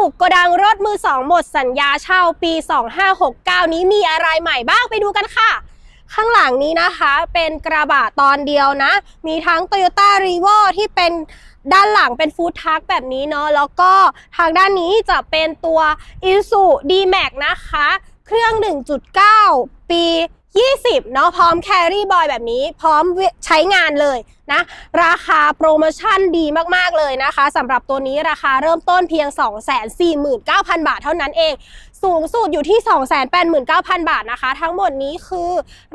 บุกโกดังรถมือสองหมดสัญญาเช่าปี 2569 นี้มีอะไรใหม่บ้างไปดูกันค่ะ ข้างหลังนี้นะคะเป็นกระบะตอนเดียวนะ มีทั้ง Toyota r e v o ที่เป็นด้านหลังเป็นฟู้ดทักแบบนี้เนาะแล้วก็ทางด้านนี้จะเป็นตัว i s u D-Max นะคะ เครื่อง 1.9 ปี 20 เนาะพร้อมแครี่บอยแบบนี้ พร้อมใช้งานเลยนะ ราคาโปรโมชั่นดีมาก ๆ เลยนะคะสำหรับตัวนี้ราคาเริ่มต้นเพียง 249,000 บาทเท่านั้นเอง สูงสุดอยู่ที่ 289,000 บาทนะคะ ทั้งหมดนี้คือ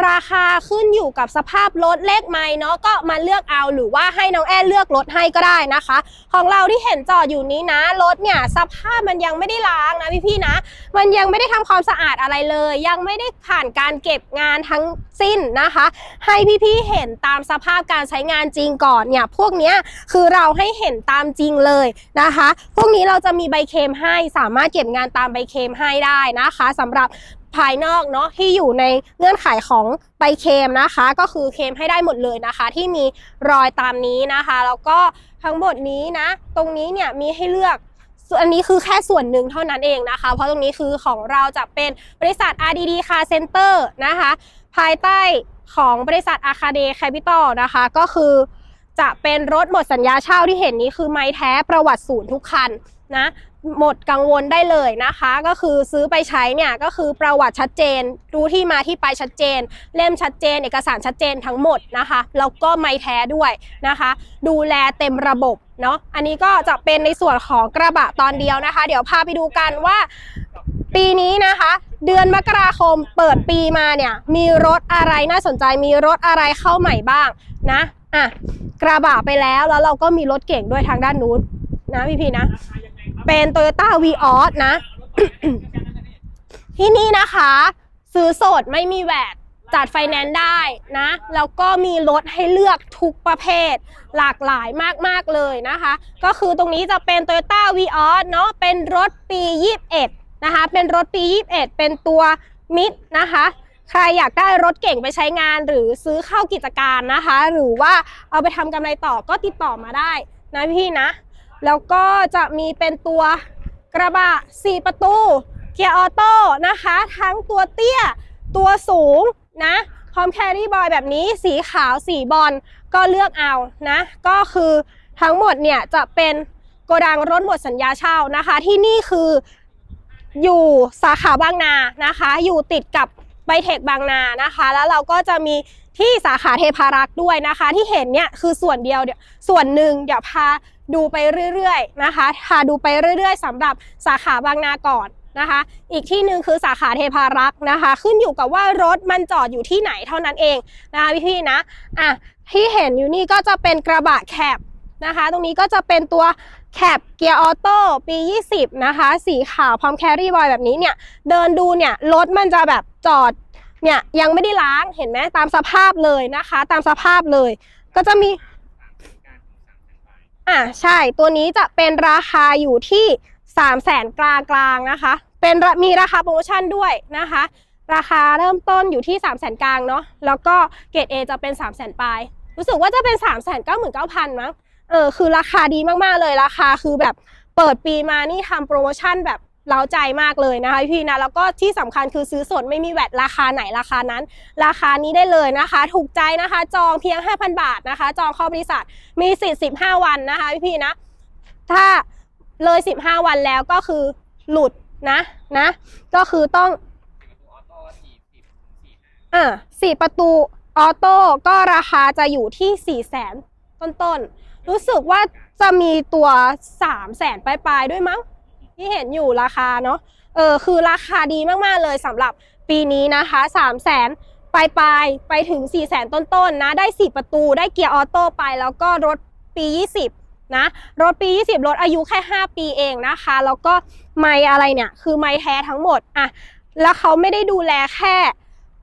ราคาขึ้นอยู่กับสภาพรถเลขไม้เนาะก็มาเลือกเอาหรือว่าให้น้องแอนเลือกรถให้ก็ได้นะคะ ของเราที่เห็นจอดอยู่นี้นะรถเนี่ยสภาพมันยังไม่ได้ล้างนะพี่ๆนะ มันยังไม่ได้ทำความสะอาดอะไรเลย ยังไม่ได้ผ่านการเก็บงานทั้งสิ้นนะคะ ให้พี่ๆเห็นตามสภาพการใช้งานจริงก่อนเนี่ยพวกเนี้ยคือเราให้เห็นตามจริงเลยนะคะ พวกนี้เราจะมีใบเคมให้สามารถเก็บงานตามใบเคมให้ได้นะคะสำหรับภายนอกเนาะที่อยู่ในเงื่อนไขของใบเคมนะคะ ก็คือเคมให้ได้หมดเลยนะคะ ที่มีรอยตามนี้นะคะ แล้วก็ทั้งหมดนี้นะ ตรงนี้เนี่ยมีให้เลือกอันนี้คือแค่ส่วนหนึ่งเท่านั้นเองนะคะ เพราะตรงนี้คือของเราจะเป็นบริษัท RDD Car Center นะคะ ภายใต้ของบริษัท Arcade Capital นะคะ ก็คือจะเป็นรถหมดสัญญาเช่าที่เห็นนี้คือไม้แท้ประวัติศูนย์ทุกคันนะ หมดกังวลได้เลยนะคะ ก็คือซื้อไปใช้เนี่ยก็คือประวัติชัดเจน รู้ที่มาที่ไปชัดเจน เล่มชัดเจน เอกสารชัดเจนทั้งหมดนะคะแล้วก็ไม้แท้ด้วยนะคะ ดูแลเต็มระบบเนาะอันนี้ก็จะเป็นในส่วนของกระบะตอนเดียวนะคะ เดี๋ยวพาไปดูกันว่าปีนี้นะคะ เดือนมกราคมเปิดปีมาเนี่ย มีรถอะไรน่าสนใจมีรถอะไรเข้าใหม่บ้างนะอะกระบะไปแล้วแล้วเราก็มีรถเก่งด้วยทางด้านนู้นนะพี่พีนะ เป็น Toyota v ีออสนะ ที่นี่นะคะ ซื้อสดไม่มีแวดจัดไฟแนนซ์ได้นะ แล้วก็มีรถให้เลือกทุกประเภท หลากหลายมาก ๆ เลยนะคะ ก็คือตรงนี้จะเป็น Toyota v ีออสเนาะเป็นรถปี 21 นะคะ เป็นรถปี 21 เป็นตัวมิดนะคะใครอยากได้รถเก่งไปใช้งานหรือซื้อเข้ากิจการนะคะ หรือว่าเอาไปทำกำไรต่อก็ติดต่อมาได้นะพี่นะ แล้วก็จะมีเป็นตัวกระบะ 4 ประตู เกียร์ออโต้นะคะ ทั้งตัวเตี้ย ตัวสูงนะ พร้อมแครี่บอยแบบนี้ สีขาว สีบอล ก็เลือกเอานะ ก็คือทั้งหมดเนี่ยจะเป็นโกดังรถหมดสัญญาเช่านะคะ ที่นี่คืออยู่สาขาบางนานะคะ อยู่ติดกับไบเทคบางนานะคะ แล้วเราก็จะมีที่สาขาเทพารักษ์ด้วยนะคะ ที่เห็นเนี่ยคือส่วนเดียวเดี๋ยวส่วนหนึ่งเดี๋ยวพา ดูไปเรื่อยๆนะคะพาดูไปเรื่อยๆสำหรับสาขาบางนาก่อนนะคะ อีกที่หนึ่งคือสาขาเทพารักษ์นะคะ ขึ้นอยู่กับว่ารถมันจอดอยู่ที่ไหนเท่านั้นเองนะคะพี่ๆนะอะที่เห็นอยู่นี่ก็จะเป็นกระบะแคบนะคะ ตรงนี้ก็จะเป็นตัวแคบเกียร์ออโต้ปี 20 นะคะ สีขาวพร้อมแครี่บอยแบบนี้เนี่ย เดินดูเนี่ย รถมันจะแบบจอดเนี่ย ยังไม่ได้ล้างเห็นไหมตามสภาพเลยนะคะ ตามสภาพเลย ก็จะมี อะใช่ตัวนี้จะเป็นราคาอยู่ที่3 0 0แสนกลางกลางๆนะคะ เป็นมีราคาโปรโมชั่นด้วยนะคะ ราคาเริ่มต้นอยู่ที่3 0 0แสนกลางเนาะแล้วก็เกรด A จะเป็น3 0 0แสนปลายรู้สึกว่าจะเป็น3 9 9 9 0 0 0มั้งเออคือราคาดีมากๆเลยราคาคือแบบเปิดปีมานี่ทำโปรโมชั่นแบบ เล้าใจมากเลยนะคะพี่นะแล้วก็ที่สำคัญคือซื้อสดไม่มีแวดราคาไหนราคานั้น ราคานี้ได้เลยนะคะ ถูกใจนะคะ จองเพียง 5,000 บาทนะคะ จองเข้าบริษัทมีสิทธิ์15 วันนะคะพี่นะ ถ้าเลย 15 วันแล้วก็คือหลุดนะนะ ก็คือต้องอ่าสี่ประตูออโต้ก็ราคาจะอยู่ที่4แสนต้นๆ รู้สึกว่าจะมีตัว3แสนปลายๆ ด้วยมั้ง ที่เห็นอยู่ราคาเนาะเออคือราคาดีมากๆเลยสำหรับปีนี้นะคะ3 0 0แสนปลายปลายๆไปถึง 4 0 0แสนต้นๆนะ ได้ 4 ประตู ได้เกียร์ออโต้ไป แล้วก็รถปี 20 นะ รถปี 20 รถอายุแค่ 5 ปีเองนะคะ แล้วก็ไมค์อะไรเนี่ย คือไมค์แท้ทั้งหมดอะแล้วเขาไม่ได้ดูแลแค่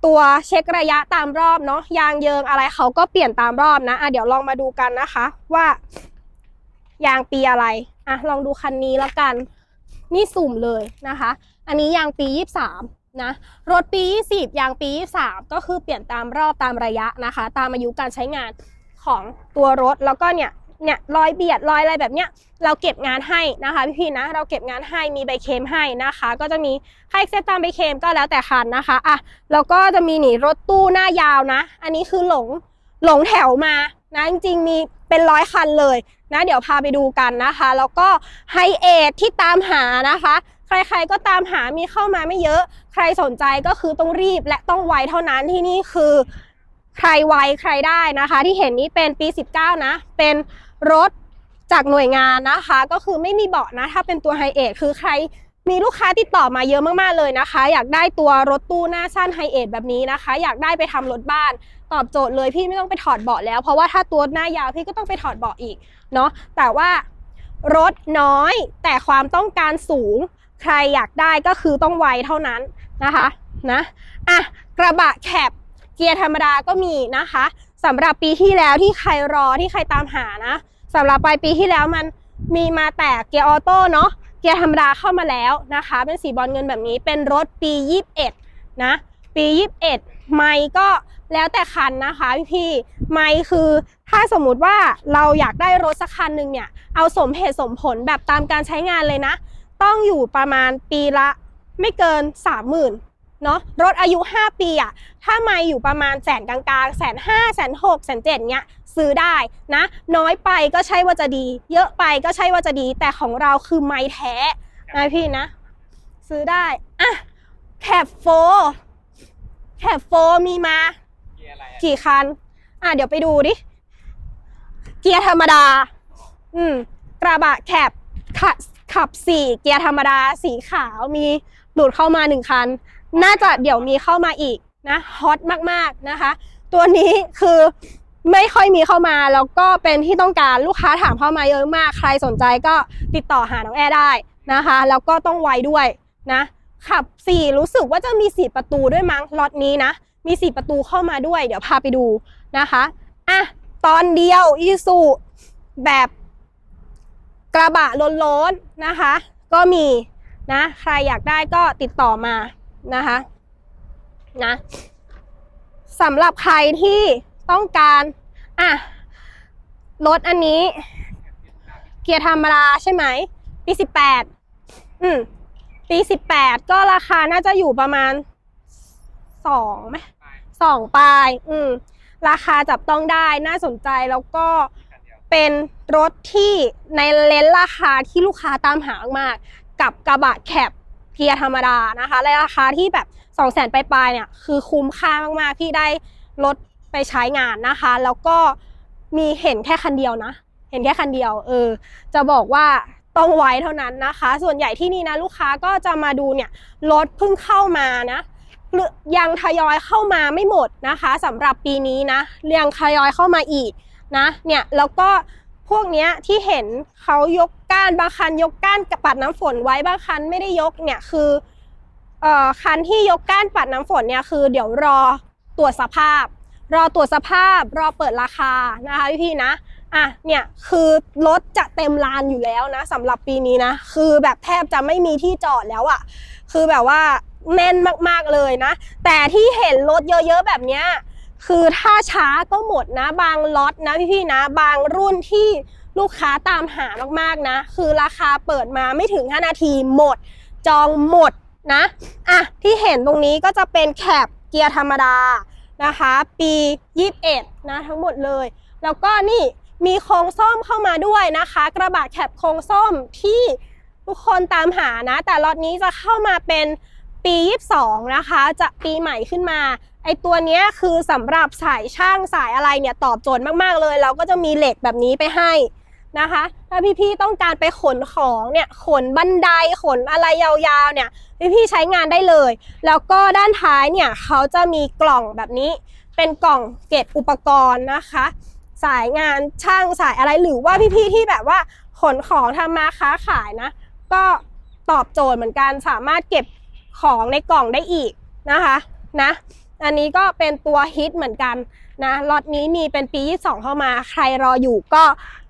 ตัวเช็คระยะตามรอบเนาะ ยางเยิงอะไรเขาก็เปลี่ยนตามรอบนะ อะ เดี๋ยวลองมาดูกันนะคะ ว่ายางปีอะไร อะ ลองดูคันนี้แล้วกัน นี่สุ่มเลยนะคะ อันนี้ยางปี 23 นะ รถปี 20 ยางปี 23 ก็คือเปลี่ยนตามรอบตามระยะนะคะ ตามอายุการใช้งานของตัวรถแล้วก็เนี่ยเนี่ยรอยเบียดรอยอะไรแบบเนี้ยเราเก็บงานให้นะคะพี่ๆนะเราเก็บงานให้มีใบเคมให้นะคะ ก็จะมีค่าเซตตามใบเคมก็แล้วแต่คันนะคะอะแล้วก็จะมีหนีรถตู้หน้ายาวนะ อันนี้คือหลงหลงแถวมานะจริงๆมีเป็นร้อยคันเลย นะเดี๋ยวพาไปดูกันนะคะ แล้วก็ไฮเอทที่ตามหานะคะ ใครๆก็ตามหามีเข้ามาไม่เยอะ ใครสนใจก็คือต้องรีบและต้องไวเท่านั้นที่นี่คือใครไวใครได้นะคะ ที่เห็นนี้เป็นปี 19 นะ เป็นรถจากหน่วยงานนะคะ ก็คือไม่มีเบาะนะ ถ้าเป็นตัวไฮเอทคือใครมีลูกค้าติดต่อมาเยอะมากๆเลยนะคะ อยากได้ตัวรถตู้หน้าสั้นไฮเอทแบบนี้นะคะ อยากได้ไปทำรถบ้าน ตอบโจทย์เลยพี่ไม่ต้องไปถอดเบาะแล้ว เพราะว่าถ้าตัวหน้ายาวพี่ก็ต้องไปถอดเบาะอีกเนาะแต่ว่ารถน้อยแต่ความต้องการสูง ใครอยากได้ก็คือต้องไวเท่านั้นนะคะนะอะกระบะแคบเกียร์ธรรมดาก็มีนะคะสำหรับปีที่แล้วที่ใครรอที่ใครตามหานะสำหรับปลายปีที่แล้วมันมีมาแต่เกียร์ออโต้เนาะเกียร์ธรรมดาเข้ามาแล้วนะคะ เป็นสีบอลเงินแบบนี้เป็นรถปี 21 นะ ปี 21 ไม่ก็ แล้วแต่คันนะคะพี่ไม่คือถ้าสมมุติว่าเราอยากได้รถสักคันหนึ่งเนี่ยเอาสมเหตุสมผลแบบตามการใช้งานเลยนะ ต้องอยู่ประมาณปีละไม่เกิน 30,000เนาะรถอายุ 5 ปีอะถ้าไม่อยู่ประมาณแสนกลางๆแสนห้าแสนหกแสนเจ็ดเนี้ยซื้อได้นะ น้อยไปก็ใช่ว่าจะดี เยอะไปก็ใช่ว่าจะดี แต่ของเราคือไม้แท้นะพี่นะ ซื้อได้ อะแคปโฟแคปโฟมีมา อะไรอะกี่คัน อะเดี๋ยวไปดูดิ เกียร์ธรรมดา อืม กระบะแคบขับขับสี่เกียร์ธรรมดาสีขาวมีหลุดเข้ามาหนึ่งคัน น่าจะเดี๋ยวมีเข้ามาอีกนะฮอตมากๆนะคะ ตัวนี้คือไม่ค่อยมีเข้ามาแล้วก็เป็นที่ต้องการลูกค้าถามเข้ามาเยอะมาก ใครสนใจก็ติดต่อหาน้องแอร์ได้นะคะ แล้วก็ต้องไวด้วยนะขับสี่รู้สึกว่าจะมีสีประตูด้วยมั้งล็อตนี้นะ มีสี่ประตูเข้ามาด้วย เดี๋ยวพาไปดูนะคะอะตอนเดียวอีซูแบบกระบะล้นๆนะคะ ก็มีนะ ใครอยากได้ก็ติดต่อมานะคะนะสำหรับใครที่ต้องการอะรถอันนี้ เกียร์ธรรมดาใช่ไหมปีสิบแปดอืมปีสิบแปดก็ราคาน่าจะอยู่ประมาณสองไหม สองปลาย อืม ราคาจับต้องได้น่าสนใจแล้วก็เป็นรถที่ในเลนราคาที่ลูกค้าตามหามากๆกับกระบะแคบเกียร์ธรรมดานะคะในราคาที่แบบ2 0 0 0 0 0ปลายๆเนี่ย คือคุ้มค่ามากๆ พี่ได้รถไปใช้งานนะคะ แล้วก็มีเห็นแค่คันเดียวนะ เห็นแค่คันเดียว เออ จะบอกว่าต้องไว้เท่านั้นนะคะ ส่วนใหญ่ที่นี่นะลูกค้าก็จะมาดูเนี่ยรถเพิ่งเข้ามานะ ยังทยอยเข้ามาไม่หมดนะคะสำหรับปีนี้นะยังทยอยเข้ามาอีกนะเนี่ยแล้วก็พวกเนี้ยที่เห็นเขายกก้านบางคันยกก้านปัดน้ำฝนไว้บางคันไม่ได้ยกเนี่ยคือเอ่อคันที่ยกก้านปัดน้ำฝนเนี่ยคือเดี๋ยวรอตรวจสภาพ รอตรวจสภาพ รอเปิดราคานะคะพี่ๆนะอะเนี่ยคือรถจะเต็มลานอยู่แล้วนะสำหรับปีนี้นะ คือแบบแทบจะไม่มีที่จอดแล้วอะ่ะ คือแบบว่า แน่นมากๆเลยนะ แต่ที่เห็นรถเยอะๆแบบนี้คือถ้าช้าก็หมดนะบางล็อตนะพี่ๆนะ บางรุ่นที่ลูกค้าตามหามากๆนะ คือราคาเปิดมาไม่ถึง 5 นาทีหมด จองหมดนะอะที่เห็นตรงนี้ก็จะเป็นแคปเกียร์ธรรมดานะคะ ปี 21 นะทั้งหมดเลย แล้วก็นี่มีโครงส้มเข้ามาด้วยนะคะ กระบะแคปโครงส้มที่ทุกคนตามหานะ แต่ล็อตนี้จะเข้ามาเป็น ปี 22 นะคะ จะปีใหม่ขึ้นมา ไอตัวนี้คือสำหรับสายช่างสายอะไรเนี่ยตอบโจทย์มาก ๆ เลย เราก็จะมีเหล็กแบบนี้ไปให้นะคะ ถ้าพี่ๆต้องการไปขนของเนี่ย ขนบันได ขนอะไรยาวๆเนี่ย พี่ๆใช้งานได้เลย แล้วก็ด้านท้ายเนี่ยเขาจะมีกล่องแบบนี้ เป็นกล่องเก็บอุปกรณ์นะคะ สายงานช่างสายอะไรหรือว่าพี่ๆที่แบบว่าขนของทำมาค้าขายนะ ก็ตอบโจทย์เหมือนกัน สามารถเก็บ ของในกล่องได้อีกนะคะนะอันนี้ก็เป็นตัวฮิตเหมือนกันนะล็อตนี้มีเป็นปี 22 เข้ามา ใครรออยู่ก็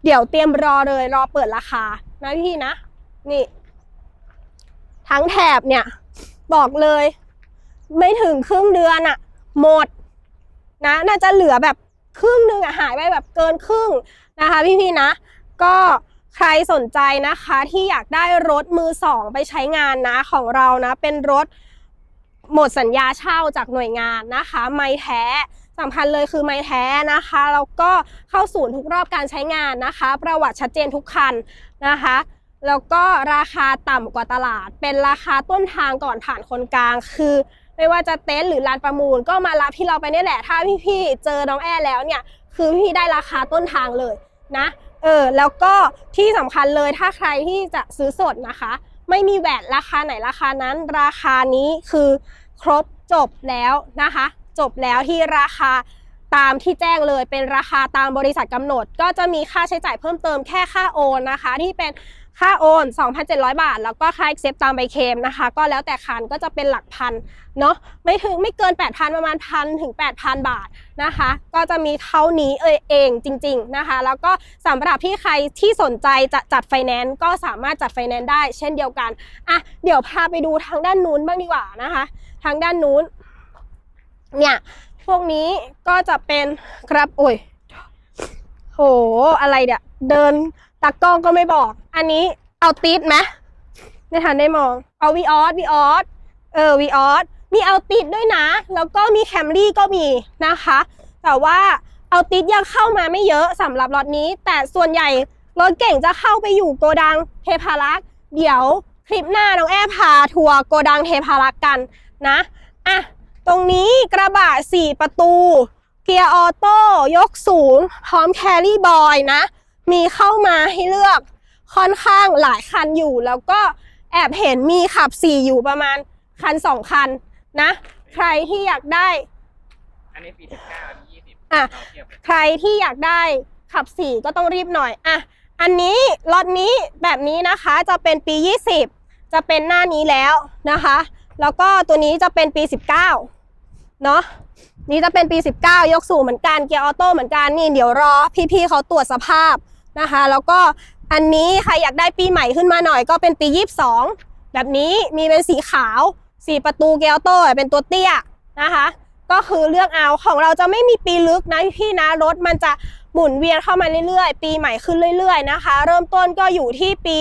เดี๋ยวเตรียมรอเลยรอเปิดราคานะพี่นะ นี่ ทั้งแถบเนี่ย บอกเลย ไม่ถึงครึ่งเดือนอะหมดนะน่าจะเหลือแบบครึ่งหนึ่งอะหายไปแบบเกินครึ่งนะคะพี่ๆนะ ก็ ใครสนใจนะคะที่อยากได้รถมือสองไปใช้งานนะของเรานะเป็นรถหมดสัญญาเช่าจากหน่วยงานนะคะ ไม่แท้สำคัญเลยคือไม่แท้นะคะแล้วก็เข้าศูนย์ทุกรอบการใช้งานนะคะ ประวัติชัดเจนทุกคันนะคะแล้วก็ราคาต่ำกว่าตลาด เป็นราคาต้นทางก่อนผ่านคนกลาง คือ ไม่ว่าจะเต็นท์หรือลานประมูล ก็มารับที่เราไปนี่แหละ ถ้าพี่ๆเจอน้องแอร์แล้วเนี่ย คือพี่ได้ราคาต้นทางเลยนะ เออแล้วก็ที่สำคัญเลยถ้าใครที่จะซื้อสดนะคะ ไม่มีแหวนราคาไหนราคานั้น ราคานี้คือครบจบแล้วนะคะ จบแล้วที่ราคาตามที่แจ้งเลยเป็นราคาตามบริษัทกำหนด ก็จะมีค่าใช้จ่ายเพิ่มเติมแค่ค่าโอนนะคะ ที่เป็น ค่าโอน 2,700 บาท แล้วก็ค่า accept ตามใบเคมนะคะ ก็แล้วแต่คันก็จะเป็นหลักพันเนาะไม่ถึงไม่เกิน 8,000 ประมาณพันถึง 8,000 บาทนะคะ ก็จะมีเท่านี้เอเองจริง ๆนะคะ แล้วก็สำหรับที่ใครที่สนใจจะจัดไฟแนนซ์ก็สามารถจัดไฟแนนซ์ได้ เช่นเดียวกันอะเดี๋ยวพาไปดูทางด้านนู้นบ้างดีกว่านะคะ ทางด้านนู้นเนี่ยพวกนี้ก็จะเป็นครับโอ้ยโหอะไรเนี่ยเดินตากล้องก็ไม่บอก อันนี้เอาติดไหมไม่ทันได้มอง เอาวีออสวีออสเออวีออสมีเอาติดด้วยนะ แล้วก็มีแคมรี่ก็มีนะคะ แต่ว่าเอาติดยังเข้ามาไม่เยอะสำหรับรถนี้ แต่ส่วนใหญ่รถเก่งจะเข้าไปอยู่โกดังเทพารักษ์เดี๋ยวคลิปหน้าน้องแอพาทัวร์โกดังเทพารักษ์กันนะอะตรงนี้กระบะ 4 ประตู เกียร์ออโต้ยกสูง พร้อมแครี่บอยนะ มีเข้ามาให้เลือก ค่อนข้างหลายคันอยู่ แล้วก็แอบเห็นมีขับ4อยู่ประมาณคัน2คันนะ ใครที่อยากได้ อันนี้ปีสิบเก้าอันนี้ยี่สิบอะ เราเทียบกันใครที่อยากได้ขับ4ก็ต้องรีบหน่อยอะอันนี้ล็อตนี้แบบนี้นะคะจะเป็นปี 20 จะเป็นหน้านี้แล้วนะคะ แล้วก็ตัวนี้จะเป็นปี 19เนาะนี่จะเป็นปี 19 ยกสูงเหมือนกันเกียร์ออโต้เหมือนกันนี่เดี๋ยวรอพี่ๆเขาตรวจสภาพนะคะ แล้วก็ อันนี้ใครอยากได้ปีใหม่ขึ้นมาหน่อยก็เป็นปี 22 แบบนี้มีเป็นสีขาว4ประตูเกียร์โต้เป็นตัวเตี้ยนะคะ ก็คือเลือกเอาของเราจะไม่มีปีลึกนะพี่นะรถมันจะหมุนเวียนเข้ามาเรื่อยๆ ปีใหม่ขึ้นเรื่อย ๆนะคะ เริ่มต้นก็อยู่ที่ปี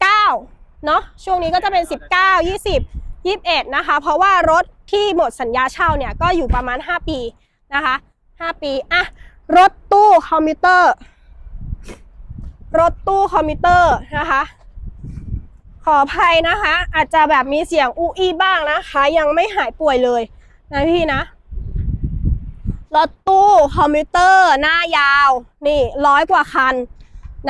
19 เนาะช่วงนี้ก็จะเป็น 19 20 21 นะคะ เพราะว่ารถที่หมดสัญญาเช่าเนี่ยก็อยู่ประมาณ 5 ปีนะคะ 5 ปี อะ รถตู้คอมพิวเตอร์ รถตู้คอมพิวเตอร์นะคะ ขออภัยนะคะ อาจจะแบบมีเสียงอูอีบ้างนะคะ ยังไม่หายป่วยเลยนะพี่นะรถตู้คอมพิวเตอร์หน้ายาว นี่ร้อยกว่าคัน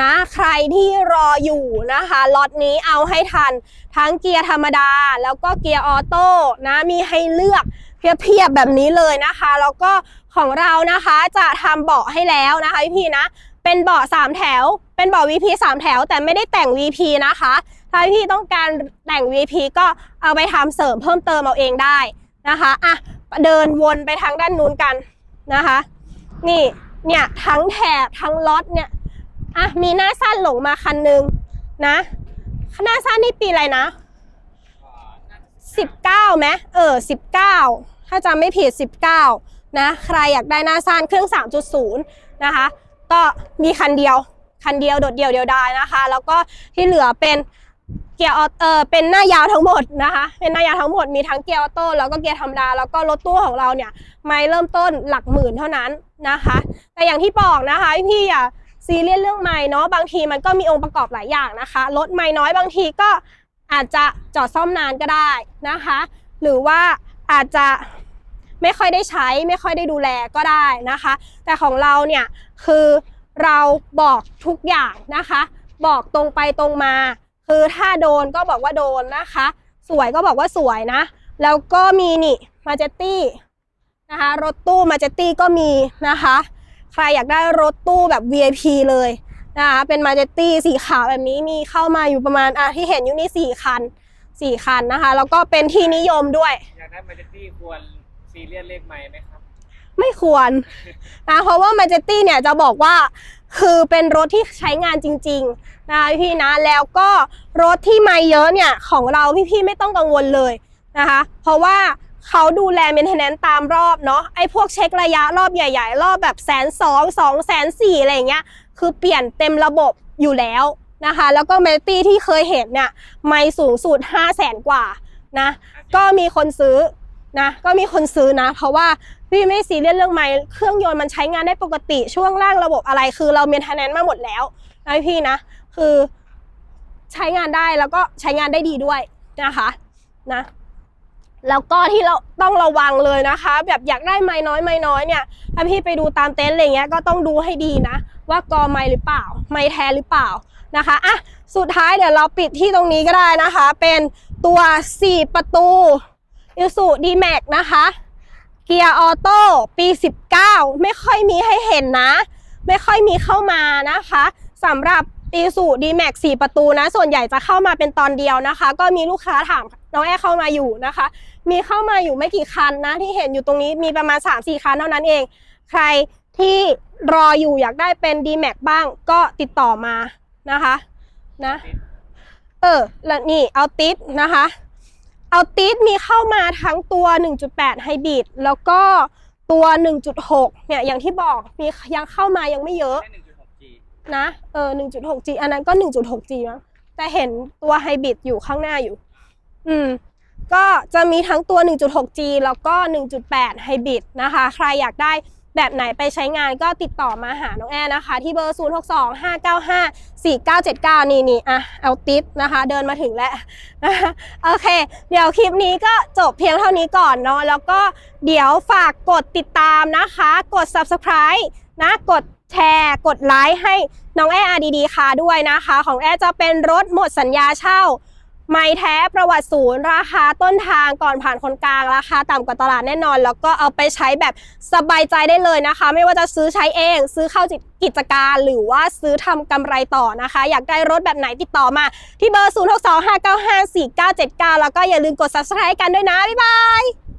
นะใครที่รออยู่นะคะล็อตนี้เอาให้ทัน ทั้งเกียร์ธรรมดา แล้วก็เกียร์ออโต้นะมีให้เลือกเพียบๆแบบนี้เลยนะคะ แล้วก็ของเรานะคะจะทำเบาะให้แล้วนะคะพี่นะ เป็นเบาะ3แถว เป็นเบาะ VP 3แถว แต่ไม่ได้แต่ง VP นะคะ ถ้าพี่ต้องการแต่ง VP ก็เอาไปทำเสริมเพิ่มเติมเอาเองได้นะคะอะเดินวนไปทางด้านนู้นกันนะคะ นี่เนี่ยทั้งแถบทั้งล็อตเนี่ยอะมีหน้าสั้นหลงมาคันหนึงนะหน้าสั้นนี่ปีอะไรนะสิบเก้าไหมเออสิบเก้าถ้าจำไม่ผิดสิบเก้านะใครอยากได้หน้าสั้นเครื่อง3.0นะคะ ก็มีคันเดียว คันเดียวโดดเดี่ยวเดียวดายนะคะ แล้วก็ที่เหลือเป็นเกียร์ออเออเป็นหน้ายาวทั้งหมดนะคะ เป็นหน้ายาวทั้งหมดมีทั้งเกียร์ออโต้แล้วก็เกียร์ธรรมดาแล้วก็รถตู้ของเราเนี่ยไม่เริ่มต้นหลักหมื่นเท่านั้นนะคะ แต่อย่างที่บอกนะคะพี่อย่าซีเรียสเรื่องไม้เนาะบางทีมันก็มีองค์ประกอบหลายอย่างนะคะรถไม้น้อยบางทีก็อาจจะจอดซ่อมนานก็ได้นะคะ หรือว่าอาจจะ ไม่ค่อยได้ใช้ ไม่ค่อยได้ดูแลก็ได้นะคะ แต่ของเราเนี่ยคือเราบอกทุกอย่างนะคะ บอกตรงไปตรงมา คือถ้าโดนก็บอกว่าโดนนะคะ สวยก็บอกว่าสวยนะ แล้วก็มีนี่มาเจตี้นะคะรถตู้มาเจตี้ก็มีนะคะ ใครอยากได้รถตู้แบบ VIP เลยนะคะเป็นมาเจตี้สีขาวแบบนี้มีเข้ามาอยู่ประมาณอะที่เห็นอยู่นี่สี่คันสี่คันนะคะ แล้วก็เป็นที่นิยมด้วยอยากได้มาเจตี้ควร ซีเรียสเลขไม้ไหมครับ ไม่ควรนะเพราะว่า m a j e s t y เนี่ยจะบอกว่าคือเป็นรถที่ใช้งานจริงๆนะพี่นะแล้วก็รถที่ไม่เยอะเนี่ยของเราพี่ๆไม่ต้องกังวลเลยนะคะ เพราะว่าเขาดูแลเมนเทนแนนตามรอบเนาะไอ้พวกเช็คระยะรอบใหญ่ ๆ รอบแบบแสนสองสองแสนสี่อะไรเงี้ยคือเปลี่ยนเต็มระบบอยู่แล้วนะคะ แล้วก็เมตี้ที่เคยเห็นเนี่ยไม่สูงสุด5 0 0แสนกว่านะก็มีคนซื้อ นะก็มีคนซื้อนะ เพราะว่าพี่ไม่ซีเรียสเรื่องไม้เครื่องยนต์มันใช้งานได้ปกติช่วงล่างระบบอะไรคือเราเมนเทนแนนมาหมดแล้วนะพี่นะ คือใช้งานได้แล้วก็ใช้งานได้ดีด้วยนะคะนะแล้วก็ที่เราต้องระวังเลยนะคะ แบบอยากได้ไม้น้อยไม้น้อยเนี่ยถ้าพี่ไปดูตามเต็นท์อะไรเงี้ยก็ต้องดูให้ดีนะ ว่ากอไม้หรือเปล่า ไม้แท้หรือเปล่านะคะอะสุดท้ายเดี๋ยวเราปิดที่ตรงนี้ก็ได้นะคะ เป็นตัว 4 ประตู อิสุดีแม็กนะคะ เกียร์ออโต้ปี 19 ไม่ค่อยมีให้เห็นนะ ไม่ค่อยมีเข้ามานะคะสำหรับอีสูดีแม็ก4ประตูนะ ส่วนใหญ่จะเข้ามาเป็นตอนเดียวนะคะ ก็มีลูกค้าถามน้องแอร์เข้ามาอยู่นะคะ มีเข้ามาอยู่ไม่กี่คันนะ ที่เห็นอยู่ตรงนี้มีประมาณ 3-4 คันเท่านั้นเอง ใครที่รออยู่อยากได้เป็น d m a x บ้างก็ติดต่อมานะคะนะ เออ แล้วนี่เอาติสนะคะ เอาติสมีเข้ามาทั้งตัว 1.8 ไฮบริดแล้วก็ตัว 1.6 เนี่ยอย่างที่บอกมียังเข้ามายังไม่เยอะได้ 1.6G นะเออ 1.6G อันนั้นก็ 1.6G มั้งแต่เห็นตัวไฮบริดอยู่ข้างหน้าอยู่ อืม ก็จะมีทั้งตัว 1.6G แล้วก็ 1.8 ไฮบริดนะคะ ใครอยากได้ แบบไหนไปใช้งานก็ติดต่อมาหาน้องแอร์นะคะ ที่เบอร์ 062 595 4979 นี่นี่อะเอาติปนะคะ เดินมาถึงแล้วนะคะโอเค เดี๋ยวคลิปนี้ก็จบเพียงเท่านี้ก่อนเนาะแล้วก็เดี๋ยวฝากกดติดตามนะคะ กด subscribe นะกดแชร์กดไลค์ให้น้องแอร์ดีๆค่ะด้วยนะคะ ของแอร์จะเป็นรถหมดสัญญาเช่า ไม่แท้ประวัติศูนย์ราคาต้นทางก่อนผ่านคนกลางราคาต่ำกว่าตลาดแน่นอน แล้วก็เอาไปใช้แบบสบายใจได้เลยนะคะ ไม่ว่าจะซื้อใช้เอง ซื้อเข้ากิจการหรือว่าซื้อทำกำไรต่อนะคะ อยากได้รถแบบไหนติดต่อมา ที่เบอร์ 0 6 2 5 9 5 4 9 7 9 แล้วก็อย่าลืมกด subscribe กันด้วยนะ บ๊ายบาย